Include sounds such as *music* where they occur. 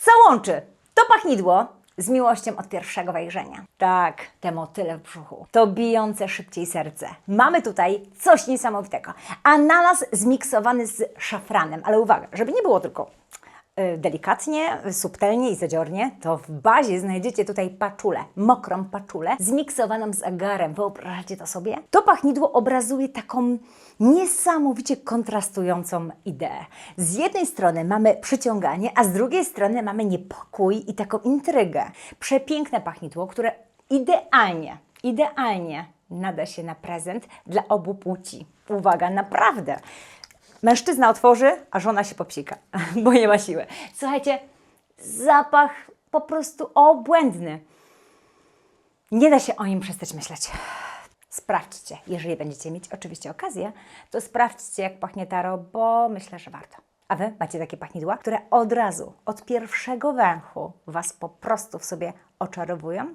Co łączy to pachnidło z miłością od pierwszego wejrzenia? Tak, te motyle w brzuchu, to bijące szybciej serce. Mamy tutaj coś niesamowitego. Ananas zmiksowany z szafranem, ale uwaga, żeby nie było tylko delikatnie, subtelnie i zadziornie, to w bazie znajdziecie tutaj paczulę, mokrą paczulę, zmiksowaną z agarem. Wyobraźcie to sobie? To pachnidło obrazuje taką niesamowicie kontrastującą ideę. Z jednej strony mamy przyciąganie, a z drugiej strony mamy niepokój i taką intrygę. Przepiękne pachnidło, które idealnie, idealnie nada się na prezent dla obu płci. Uwaga, naprawdę. Mężczyzna otworzy, a żona się popsika, *laughs* bo nie ma siły. Słuchajcie, zapach po prostu obłędny. Nie da się o nim przestać myśleć. Sprawdźcie, jeżeli będziecie mieć oczywiście okazję, to sprawdźcie, jak pachnie taro, bo myślę, że warto. A Wy macie takie pachnidła, które od razu, od pierwszego węchu Was po prostu w sobie oczarowują?